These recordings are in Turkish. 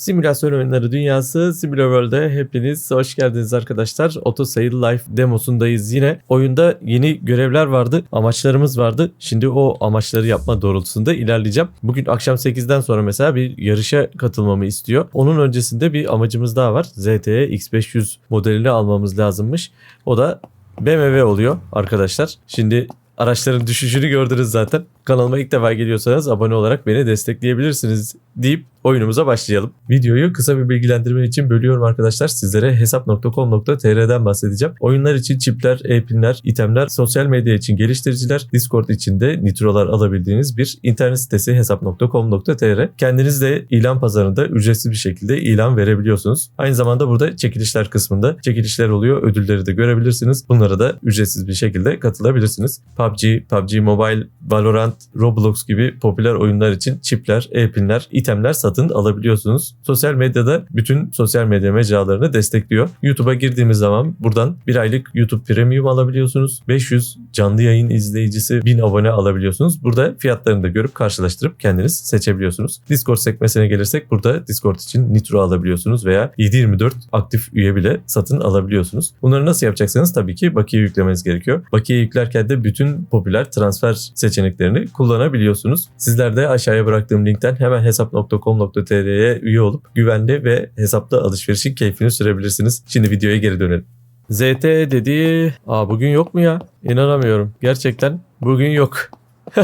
Simülasyon oyunları dünyası SimilarWorld'e hepiniz hoş geldiniz arkadaşlar. Auto Sail Life demosundayız yine. Oyunda yeni görevler vardı, amaçlarımız vardı. Şimdi o amaçları yapma doğrultusunda ilerleyeceğim. Bugün akşam 8'den sonra mesela bir yarışa katılmamı istiyor. Onun öncesinde bir amacımız daha var. ZTE X500 modelini almamız lazımmış. O da BMW oluyor arkadaşlar. Şimdi araçların düşüşünü gördünüz zaten. Kanalıma ilk defa geliyorsanız abone olarak beni destekleyebilirsiniz deyip oyunumuza başlayalım. Videoyu kısa bir bilgilendirme için bölüyorum arkadaşlar. Sizlere hesap.com.tr'den bahsedeceğim. Oyunlar için çipler, e-pinler, itemler, sosyal medya için geliştiriciler, Discord için de nitrolar alabildiğiniz bir internet sitesi hesap.com.tr. Kendiniz de ilan pazarında ücretsiz bir şekilde ilan verebiliyorsunuz. Aynı zamanda burada çekilişler kısmında çekilişler oluyor. Ödülleri de görebilirsiniz. Bunlara da ücretsiz bir şekilde katılabilirsiniz. PUBG, PUBG Mobile, Valorant, Roblox gibi popüler oyunlar için çipler, e-pinler, itemler satın alabiliyorsunuz. Sosyal medyada bütün sosyal medya mecralarını destekliyor. YouTube'a girdiğimiz zaman buradan bir aylık YouTube Premium alabiliyorsunuz. 500 canlı yayın izleyicisi 1000 abone alabiliyorsunuz. Burada fiyatlarını da görüp karşılaştırıp kendiniz seçebiliyorsunuz. Discord sekmesine gelirsek burada Discord için Nitro alabiliyorsunuz veya 7/24 aktif üye bile satın alabiliyorsunuz. Bunları nasıl yapacaksınız? Tabii ki bakiye yüklemeniz gerekiyor. Bakiye yüklerken de bütün popüler transfer seçeneklerini kullanabiliyorsunuz. Sizler de aşağıya bıraktığım linkten hemen hesap.com.tr'ye üye olup güvenli ve hesaplı alışverişin keyfini sürebilirsiniz. Şimdi videoya geri dönelim. ZT dedi. Aa bugün yok mu ya? İnanamıyorum. Gerçekten bugün yok.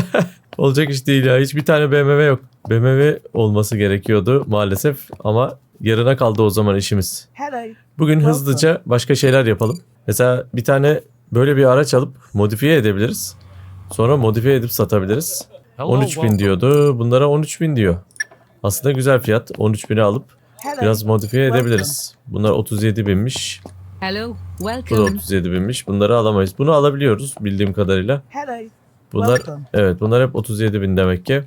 Olacak iş değil ya. Hiçbir tane BMW yok. BMW olması gerekiyordu maalesef ama yarına kaldı o zaman işimiz. Bugün hızlıca başka şeyler yapalım. Mesela bir tane böyle bir araç alıp modifiye edebiliriz. Sonra modifiye edip satabiliriz. 13 bin diyordu. Bunlara 13 bin diyor. Aslında güzel fiyat. 13 bini alıp Hello. biraz modifiye edebiliriz. Bunlar 37 binmiş. Hello, Bu da welcome. 37 binmiş. Bunları alamayız. Bunu alabiliyoruz bildiğim kadarıyla. Hello. Bunlar Welcome. evet bunlar hep 37 bin demek ki.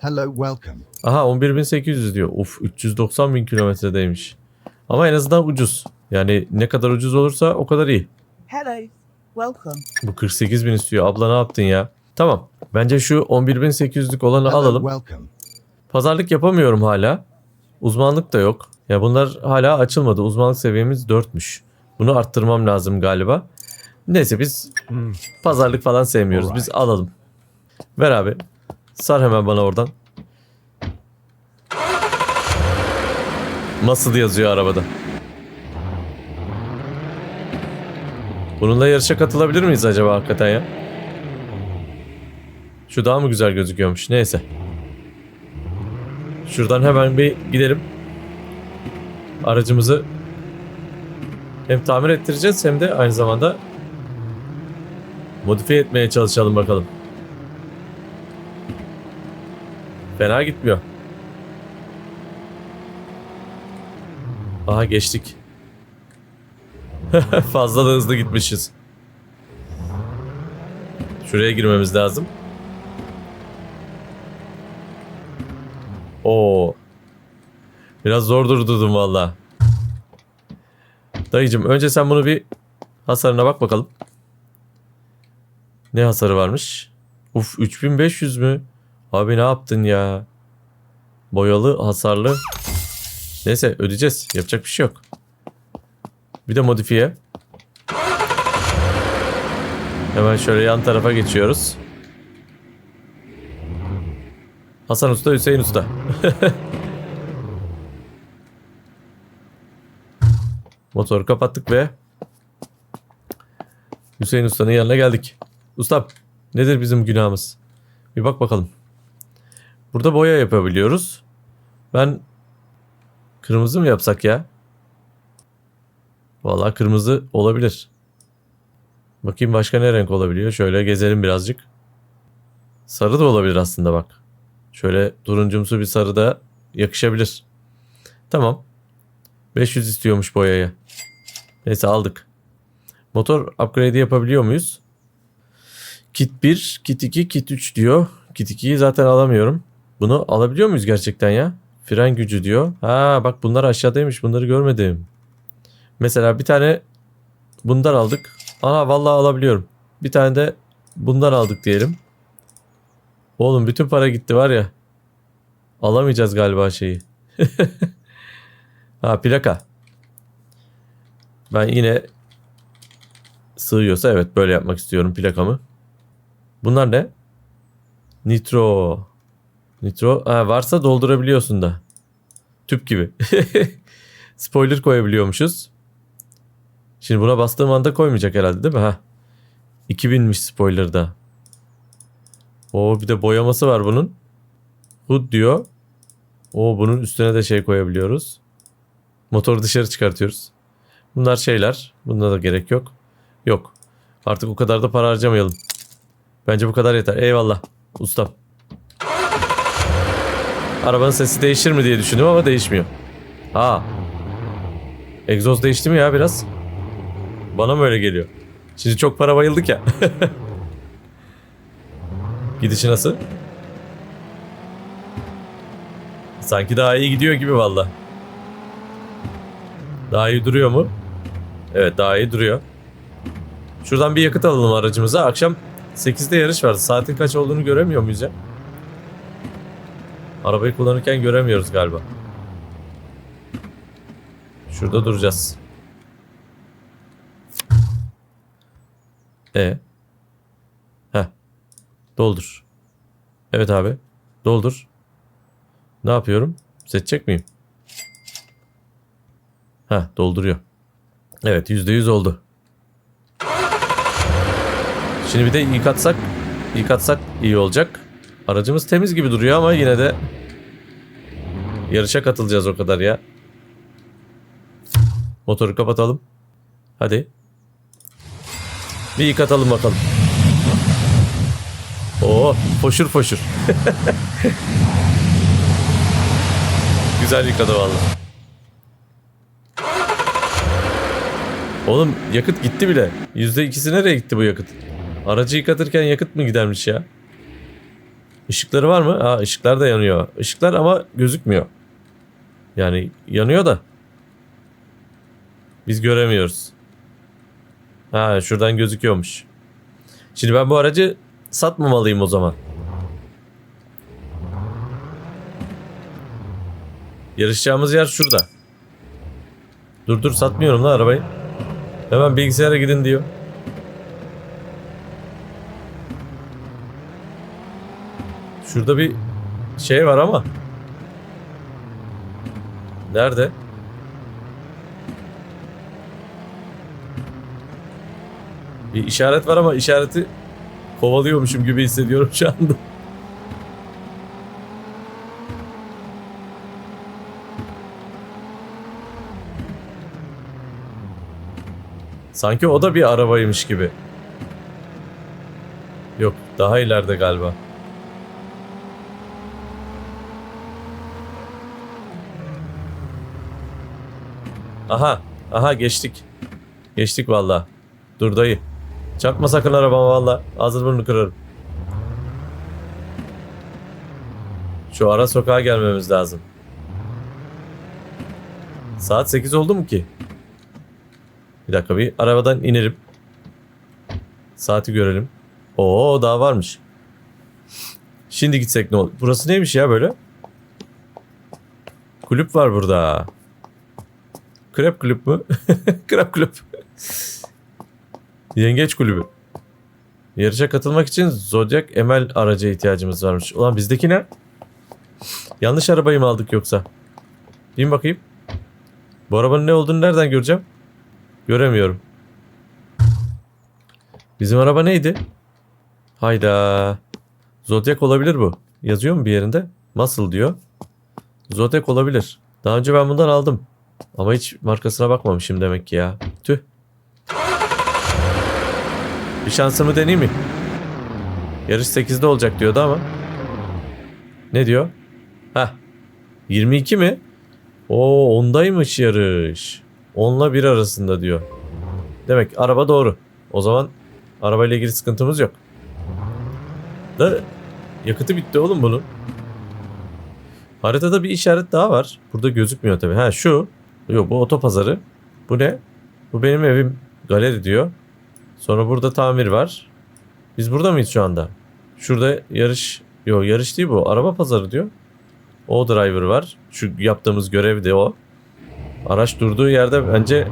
Hello, welcome. Aha 11.800 diyor. Uf 390 bin kilometredeymiş. Ama en azından ucuz. Yani ne kadar ucuz olursa o kadar iyi. Hello. Welcome. Bu 48 bin istiyor. Abla ne yaptın ya? Tamam. Bence şu 11.800'lük olanı Hello, alalım. welcome. Pazarlık yapamıyorum hala. Uzmanlık da yok. Ya bunlar hala açılmadı. Uzmanlık seviyemiz 4'müş. Bunu arttırmam lazım galiba. Neyse biz pazarlık falan sevmiyoruz. Biz alalım. Ver abi. Sar hemen bana oradan. Nasıl yazıyor arabada. Bununla yarışa katılabilir miyiz acaba hakikaten ya? Şu daha mı güzel gözüküyormuş? Neyse. Şuradan hemen bir gidelim. Aracımızı hem tamir ettireceğiz hem de aynı zamanda modifiye etmeye çalışalım bakalım. Fena gitmiyor. Aha geçtik. Fazla da hızlı gitmişiz. Şuraya girmemiz lazım. Oo. Biraz zor durdurdum valla. Dayıcım önce sen bunu bir hasarına bak bakalım. Ne hasarı varmış? Uf 3500 mü? Abi ne yaptın ya? Boyalı, hasarlı. Neyse ödeyeceğiz. Yapacak bir şey yok. Bir de modifiye. Hemen şöyle yan tarafa geçiyoruz. Hasan Usta, Hüseyin Usta. Motoru kapattık ve Hüseyin Usta'nın yanına geldik. Ustam nedir bizim günahımız? Bir bak bakalım. Burada boya yapabiliyoruz. Ben kırmızı mı yapsak ya? Vallahi kırmızı olabilir. Bakayım başka ne renk olabiliyor. Şöyle gezelim birazcık. Sarı da olabilir aslında bak. Şöyle turuncumsu bir sarı da yakışabilir. Tamam. 500 istiyormuş boyaya. Neyse aldık. Motor upgrade yapabiliyor muyuz? Kit 1, kit 2, kit 3 diyor. Kit 2'yi zaten alamıyorum. Bunu alabiliyor muyuz gerçekten ya? Fren gücü diyor. Ha bak bunlar aşağıdaymış. Bunları görmedim. Mesela bir tane bundan aldık. Ana vallahi alabiliyorum. Bir tane de bundan aldık diyelim. Oğlum bütün para gitti var ya. Alamayacağız galiba şeyi. Ha plaka. Ben yine sığıyorsa evet böyle yapmak istiyorum plakamı. Bunlar ne? Nitro. Nitro. Ha, varsa doldurabiliyorsun da. Tüp gibi. Spoiler koyabiliyormuşuz. Şimdi buna bastığım anda koymayacak herhalde değil mi? Ha. 2000'miş spoiler'da. O bir de boyaması var bunun. Hood diyor. O bunun üstüne de şey koyabiliyoruz. Motoru dışarı çıkartıyoruz. Bunlar şeyler. Bunda da gerek yok. Yok. Artık o kadar da para harcamayalım. Bence bu kadar yeter. Eyvallah. Ustam. Arabanın sesi değişir mi diye düşündüm ama değişmiyor. Ha. Egzoz değişti mi ya biraz? Bana mı öyle geliyor? Şimdi çok para bayıldık ya. Gidişi nasıl? Sanki daha iyi gidiyor gibi valla. Daha iyi duruyor mu? Evet daha iyi duruyor. Şuradan bir yakıt alalım aracımıza. Akşam 8'de yarış vardı. Saatin kaç olduğunu göremiyor muyuz ya? Arabayı kullanırken göremiyoruz galiba. Şurada duracağız. E. Heh. Doldur. Evet abi. Doldur. Ne yapıyorum? Seçecek miyim? Ha dolduruyor. Evet %100 oldu. Şimdi bir de yıkatsak yıkatsak iyi olacak. Aracımız temiz gibi duruyor ama yine de yarışa katılacağız o kadar ya. Motoru kapatalım. Hadi. Bir yıkatalım bakalım. Oo, foşur foşur. Güzel yıkadı vallahi. Oğlum yakıt gitti bile. Yüzde ikisi nereye gitti bu yakıt? Aracı yıkatırken yakıt mı gidermiş ya? Işıkları var mı? Aa ışıklar da yanıyor. Işıklar ama gözükmüyor. Yani yanıyor da. Biz göremiyoruz. Ha şuradan gözüküyormuş. Şimdi ben bu aracı satmamalıyım o zaman. Yarışacağımız yer şurada. Dur dur satmıyorum lan arabayı. Hemen bilgisayara gidin diyor. Şurada bir şey var ama. Nerede? Bir işaret var ama işareti kovalıyormuşum gibi hissediyorum şu anda. Sanki o da bir arabaymış gibi. Yok, daha ileride galiba. Aha, aha geçtik. Geçtik valla. Dur dayı. Çarpma sakın arabama valla. Ağzını burnunu kırarım. Şu ara sokağa gelmemiz lazım. Saat 8 oldu mu ki? Bir dakika bir arabadan inelim. Saati görelim. Oo daha varmış. Şimdi gitsek ne olur? Burası neymiş ya böyle? Kulüp var burada. Krep kulüp mü? Krep kulüp. Yengeç kulübü. Yarışa katılmak için Zodiac Emel araca ihtiyacımız varmış. Ulan bizdeki ne? Yanlış arabayı mı aldık yoksa? Bin bakayım. Bu arabanın ne olduğunu nereden göreceğim? Göremiyorum. Bizim araba neydi? Hayda. Zodiac olabilir bu. Yazıyor mu bir yerinde? Muscle diyor. Zodiac olabilir. Daha önce ben bundan aldım. Ama hiç markasına bakmamışım demek ki ya. Tüh. Bir şansımı deneyeyim mi? Yarış 8'de olacak diyordu ama. Ne diyor? Heh. 22 mi? Oo ondaymış yarış. 10'la 1 arasında diyor. Demek araba doğru. O zaman arabayla ilgili sıkıntımız yok. Da yakıtı bitti oğlum bunun. Haritada bir işaret daha var. Burada gözükmüyor tabii. Ha şu. Yok bu otopazarı. Bu ne? Bu benim evim. Galeri diyor. Sonra burada tamir var. Biz burada mıyız şu anda? Şurada yarış. Yok yarış değil bu. Araba pazarı diyor. O driver var. Şu yaptığımız görev de o. Araç durduğu yerde bence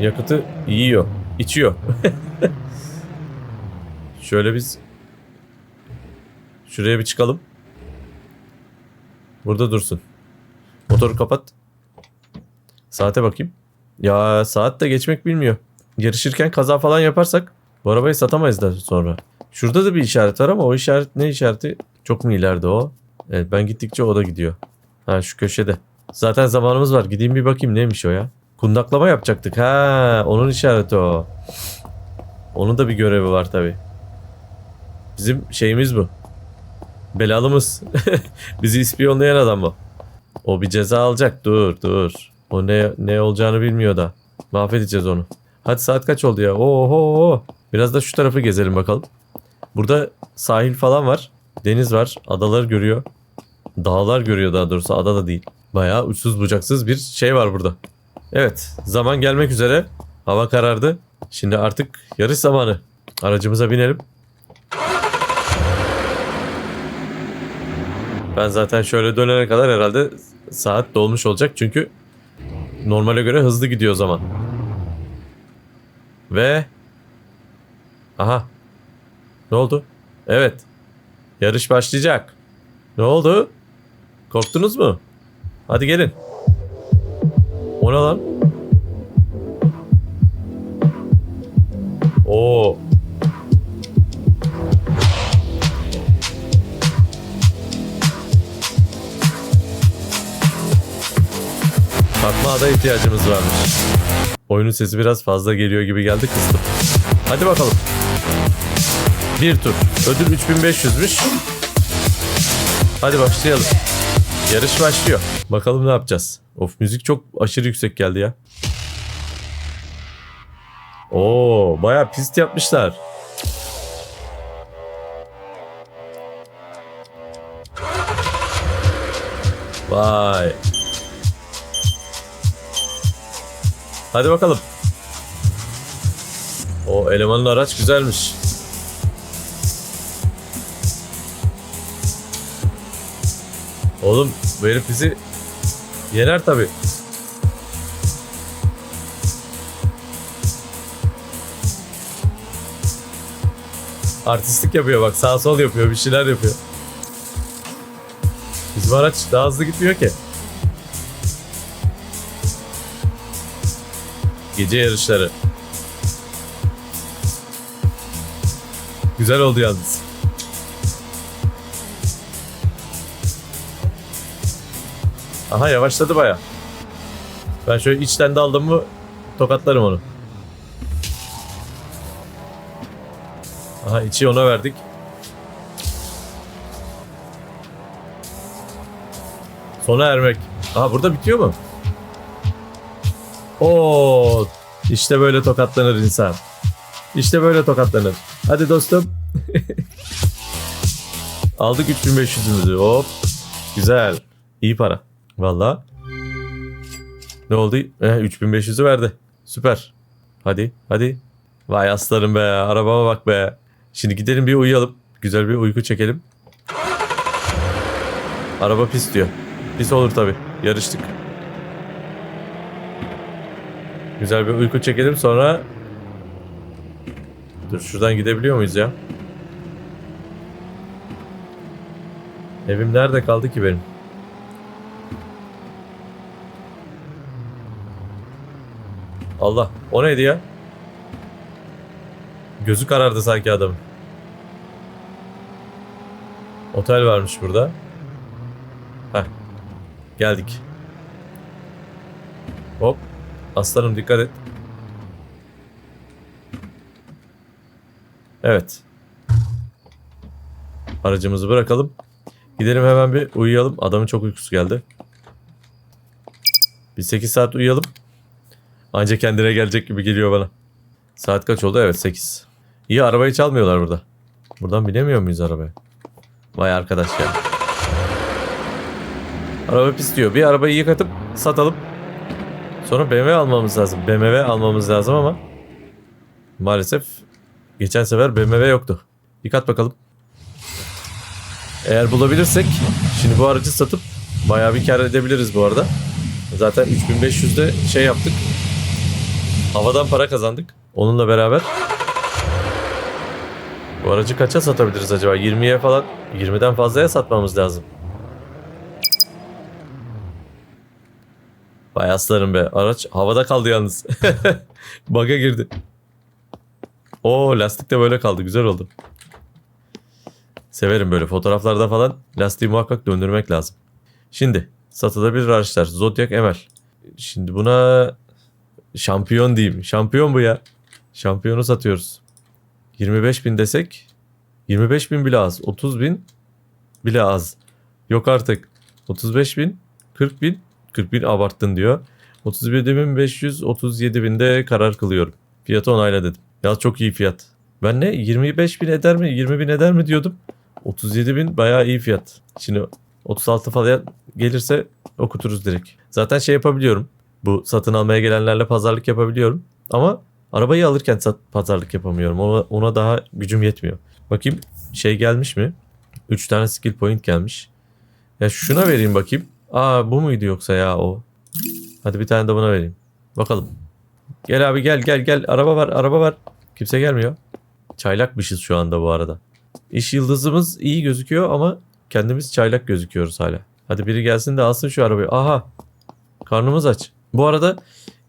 yakıtı yiyor. içiyor. Şöyle biz şuraya bir çıkalım. Burada dursun. Motoru kapat. Saate bakayım. Ya saat de geçmek bilmiyor. Yarışırken kaza falan yaparsak bu arabayı satamayız da sonra. Şurada da bir işaret var ama o işaret ne işareti? Çok mu ileride o? Evet ben gittikçe o da gidiyor. Ha şu köşede. Zaten zamanımız var. Gideyim bir bakayım neymiş o ya. Kundaklama yapacaktık. Ha onun işareti o. Onun da bir görevi var tabi. Bizim şeyimiz bu. Belalımız. Bizi ispiyonlayan adam bu. O bir ceza alacak. Dur dur. O ne ne olacağını bilmiyor da. Mahvedeceğiz onu. Hadi saat kaç oldu ya? Oho. Biraz da şu tarafı gezelim bakalım. Burada sahil falan var. Deniz var. Adaları görüyor. Dağlar görüyor daha doğrusu. Ada da değil. Bayağı uçsuz bucaksız bir şey var burada. Evet. Zaman gelmek üzere. Hava karardı. Şimdi artık yarış zamanı. Aracımıza binelim. Ben zaten şöyle dönene kadar herhalde saat dolmuş olacak. Çünkü normale göre hızlı gidiyor zaman. Ve aha ne oldu? Evet. Yarış başlayacak. Ne oldu? Korktunuz mu? Hadi gelin. O ne lan? Oo. Fatma ada ihtiyacımız varmış. Oyunun sesi biraz fazla geliyor gibi geldi kıstım. Hadi bakalım. Bir tur. Ödül 3500'müş. Hadi başlayalım. Yarış başlıyor. Bakalım ne yapacağız. Of müzik çok aşırı yüksek geldi ya. Oo, bayağı pist yapmışlar. Vay. Hadi bakalım. O elemanın araç güzelmiş. Oğlum bu herif bizi yener tabi. Artistlik yapıyor bak sağ sol yapıyor bir şeyler yapıyor. Bizim araç daha hızlı gitmiyor ki. Gece yarışları. Güzel oldu yalnız. Aha yavaşladı baya. Ben şöyle içten daldım mı tokatlarım onu. Aha içi ona verdik. Sona ermek. Aha burada bitiyor mu? Oo, işte böyle tokatlanır insan. İşte böyle tokatlanır. Hadi dostum. Aldık 3500'ümüzü. Hop. Güzel. İyi para. Valla. Ne oldu? Eh, 3500'ü verdi. Süper. Hadi. Hadi. Vay aslanım be. Arabama bak be. Şimdi gidelim bir uyuyalım. Güzel bir uyku çekelim. Araba pis diyor. Pis olur tabi. Yarıştık. Güzel bir uyku çekelim sonra... Dur şuradan gidebiliyor muyuz ya? Evim nerede kaldı ki benim? Allah o neydi ya? Gözü karardı sanki adamın. Otel varmış burada. Heh. Geldik. Aslanım dikkat et. Evet. Aracımızı bırakalım. Gidelim hemen bir uyuyalım. Adamın çok uykusu geldi. Bir 8 saat uyuyalım. Anca kendine gelecek gibi geliyor bana. Saat kaç oldu? Evet 8. İyi arabayı çalmıyorlar burada. Buradan binemiyor muyuz arabaya? Vay arkadaş ya. Araba pis diyor. Bir arabayı yıkatıp satalım. Sonra BMW almamız lazım. BMW almamız lazım ama maalesef geçen sefer BMW yoktu. Yıkat bakalım. Eğer bulabilirsek şimdi bu aracı satıp bayağı bir kar edebiliriz bu arada. Zaten 3500'de şey yaptık. Havadan para kazandık. Onunla beraber. Bu aracı kaça satabiliriz acaba? 20'ye falan. 20'den fazlaya satmamız lazım. Vay aslanım be. Araç havada kaldı yalnız. Baga girdi. Oo lastik de böyle kaldı. Güzel oldu. Severim böyle fotoğraflarda falan lastiği muhakkak döndürmek lazım. Şimdi satılabilir araçlar. Zodiac ML. Şimdi buna şampiyon diyeyim. Şampiyon bu ya. Şampiyonu satıyoruz. 25 bin desek 25 bin bile az. 30 bin bile az. Yok artık. 35 bin 40 bin 40 bin abarttın diyor. 37 bin 500 37 binde karar kılıyorum. Fiyatı onayla dedim. Ya çok iyi fiyat. Ben ne 25 bin eder mi 20 bin eder mi diyordum. 37 bin bayağı iyi fiyat. Şimdi 36 falan gelirse okuturuz direkt. Zaten şey yapabiliyorum. Bu satın almaya gelenlerle pazarlık yapabiliyorum. Ama arabayı alırken sat, pazarlık yapamıyorum. Ona, ona daha gücüm yetmiyor. Bakayım şey gelmiş mi? 3 tane skill point gelmiş. Ya şuna vereyim bakayım. Aa bu muydu yoksa ya o? Hadi bir tane de buna vereyim. Bakalım. Gel abi gel gel gel. Araba var araba var. Kimse gelmiyor. Çaylakmışız şu anda bu arada. İş yıldızımız iyi gözüküyor ama kendimiz çaylak gözüküyoruz hala. Hadi biri gelsin de alsın şu arabayı. Aha. Karnımız aç. Bu arada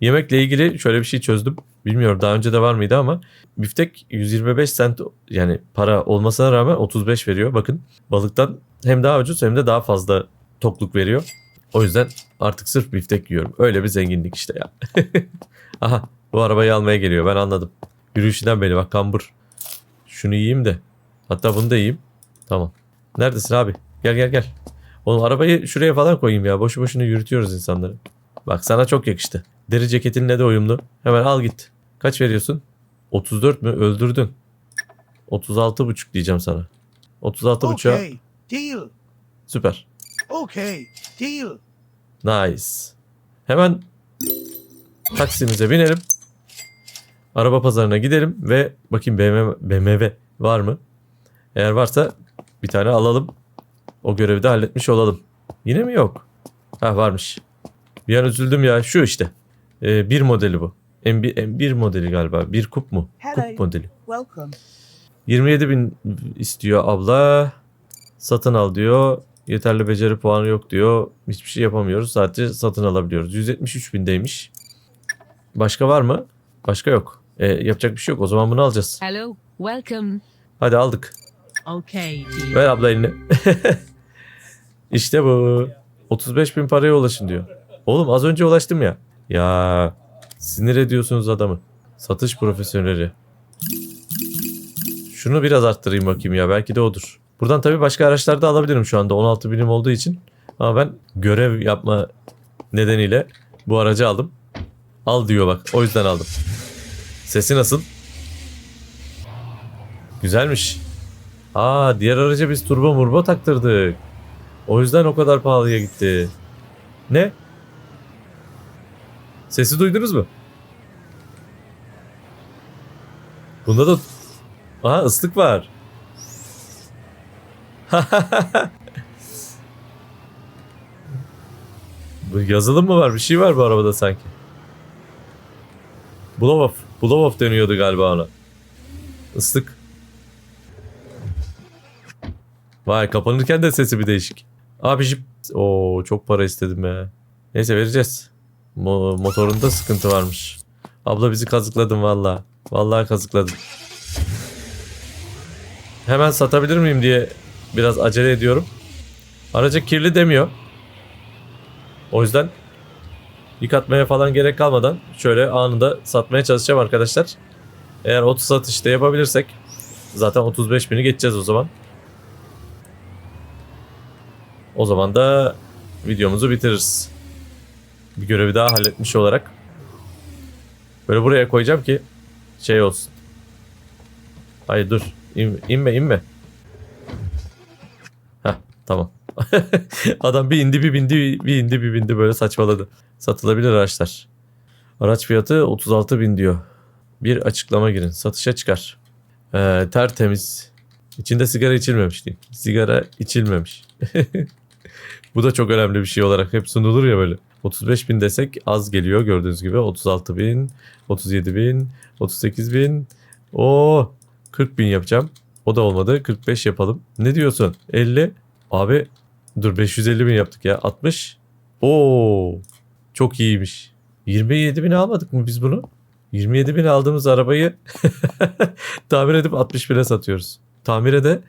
yemekle ilgili şöyle bir şey çözdüm. Bilmiyorum daha önce de var mıydı ama biftek 125 sent yani para olmasına rağmen 35 veriyor. Bakın balıktan hem daha ucuz hem de daha fazla tokluk veriyor. O yüzden artık sırf biftek yiyorum. Öyle bir zenginlik işte ya. Aha bu arabayı almaya geliyor ben anladım. Yürüyüşünden beni bak kambur. Şunu yiyeyim de. Hatta bunu da yiyeyim. Tamam. Neredesin abi? Gel gel gel. Oğlum arabayı şuraya falan koyayım ya. Boşu boşuna yürütüyoruz insanları. Bak sana çok yakıştı. Deri ceketinle de uyumlu. Hemen al git. Kaç veriyorsun? 34 mü? Öldürdün. 36,5 diyeceğim sana. 36,5'a Okay, deal. süper. Okay, deal. Nice. Hemen taksimize binelim. Araba pazarına gidelim ve bakayım BMW, BMW var mı? Eğer varsa bir tane alalım. O görevi de halletmiş olalım. Yine mi yok? Ha varmış. Bir an üzüldüm ya. Şu işte. Ee, bir modeli bu. M1, M1 modeli galiba. Bir kup mu? Kup modeli. Welcome. 27 bin istiyor abla. Satın al diyor. Yeterli beceri puanı yok diyor. Hiçbir şey yapamıyoruz. Sadece satın alabiliyoruz. 173 bindeymiş. Başka var mı? Başka yok. E, yapacak bir şey yok. O zaman bunu alacağız. Hello, welcome. Hadi aldık. Okay. Ver abla elini. işte bu. 35 bin paraya ulaşın diyor. Oğlum az önce ulaştım ya. Ya sinir ediyorsunuz adamı. Satış profesyoneli. Şunu biraz arttırayım bakayım ya. Belki de odur. Buradan tabii başka araçlar da alabilirim şu anda. 16 binim olduğu için. Ama ben görev yapma nedeniyle bu aracı aldım. Al diyor bak. O yüzden aldım. Sesi nasıl? Güzelmiş. Aa diğer araca biz turbo murbo taktırdık. O yüzden o kadar pahalıya gitti. Ne? Sesi duydunuz mu? Bunda da... Aha ıslık var. Bu yazılım mı var? Bir şey var bu arabada sanki. Blow off. Blow off deniyordu galiba ona. Islık. Vay kapanırken de sesi bir değişik. Abi jip. Oo çok para istedim ya. Neyse vereceğiz. Mo- motorunda sıkıntı varmış. Abla bizi kazıkladın valla. Vallahi kazıkladın. Hemen satabilir miyim diye biraz acele ediyorum. Aracı kirli demiyor. O yüzden yıkatmaya falan gerek kalmadan şöyle anında satmaya çalışacağım arkadaşlar. Eğer 30 satışta yapabilirsek zaten 35 bini geçeceğiz o zaman. O zaman da videomuzu bitiririz. Bir görevi daha halletmiş olarak. Böyle buraya koyacağım ki şey olsun. Hayır dur. İn, inme inme. Tamam. Adam bir indi bir bindi bir indi bir bindi böyle saçmaladı. Satılabilir araçlar. Araç fiyatı 36 bin diyor. Bir açıklama girin. Satışa çıkar. Ee, tertemiz. İçinde sigara içilmemiş diyeyim. Sigara içilmemiş. Bu da çok önemli bir şey olarak hep sunulur ya böyle. 35 bin desek az geliyor gördüğünüz gibi. 36 bin, 37 bin, 38 bin. Oo 40 bin yapacağım. O da olmadı. 45 yapalım. Ne diyorsun? 50. Abi dur 550 bin yaptık ya. 60. Oo çok iyiymiş. 27 bin almadık mı biz bunu? 27 bin aldığımız arabayı tamir edip 60 bine satıyoruz. Tamire de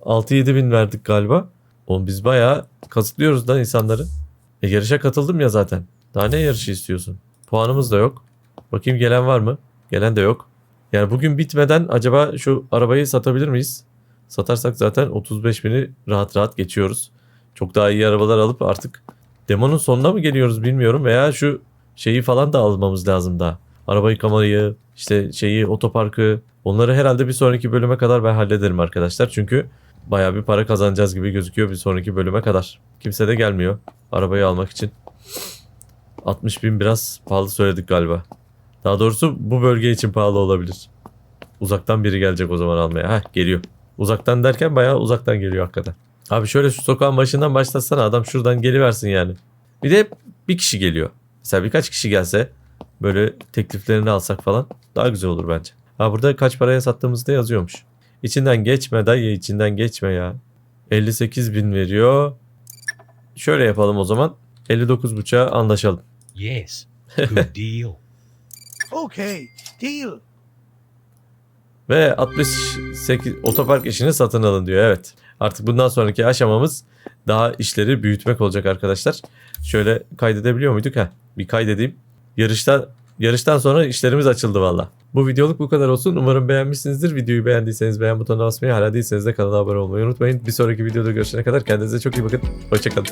6-7 bin verdik galiba. Oğlum biz bayağı kazıklıyoruz da insanları. E yarışa katıldım ya zaten. Daha ne yarışı istiyorsun? Puanımız da yok. Bakayım gelen var mı? Gelen de yok. Yani bugün bitmeden acaba şu arabayı satabilir miyiz? Satarsak zaten 35 bini rahat rahat geçiyoruz. Çok daha iyi arabalar alıp artık demonun sonuna mı geliyoruz bilmiyorum. Veya şu şeyi falan da almamız lazım daha. Araba yıkamayı, işte şeyi, otoparkı. Onları herhalde bir sonraki bölüme kadar ben hallederim arkadaşlar. Çünkü bayağı bir para kazanacağız gibi gözüküyor bir sonraki bölüme kadar. Kimse de gelmiyor arabayı almak için. 60 bin biraz pahalı söyledik galiba. Daha doğrusu bu bölge için pahalı olabilir. Uzaktan biri gelecek o zaman almaya. Heh geliyor. Uzaktan derken bayağı uzaktan geliyor hakikaten. Abi şöyle şu sokağın başından başlatsana adam şuradan geliversin yani. Bir de bir kişi geliyor. Mesela birkaç kişi gelse böyle tekliflerini alsak falan daha güzel olur bence. Ha burada kaç paraya sattığımızda yazıyormuş. İçinden geçme dayı içinden geçme ya. 58 bin veriyor. Şöyle yapalım o zaman. 59.5'a anlaşalım. Yes. Good deal. Okay, deal. Ve 68 otopark işini satın alın diyor. Evet. Artık bundan sonraki aşamamız daha işleri büyütmek olacak arkadaşlar. Şöyle kaydedebiliyor muyduk? Heh, bir kaydedeyim. Yarıştan yarıştan sonra işlerimiz açıldı valla. Bu videoluk bu kadar olsun. Umarım beğenmişsinizdir. Videoyu beğendiyseniz beğen butonuna basmayı, hala değilseniz de kanala abone olmayı unutmayın. Bir sonraki videoda görüşene kadar kendinize çok iyi bakın. Hoşçakalın.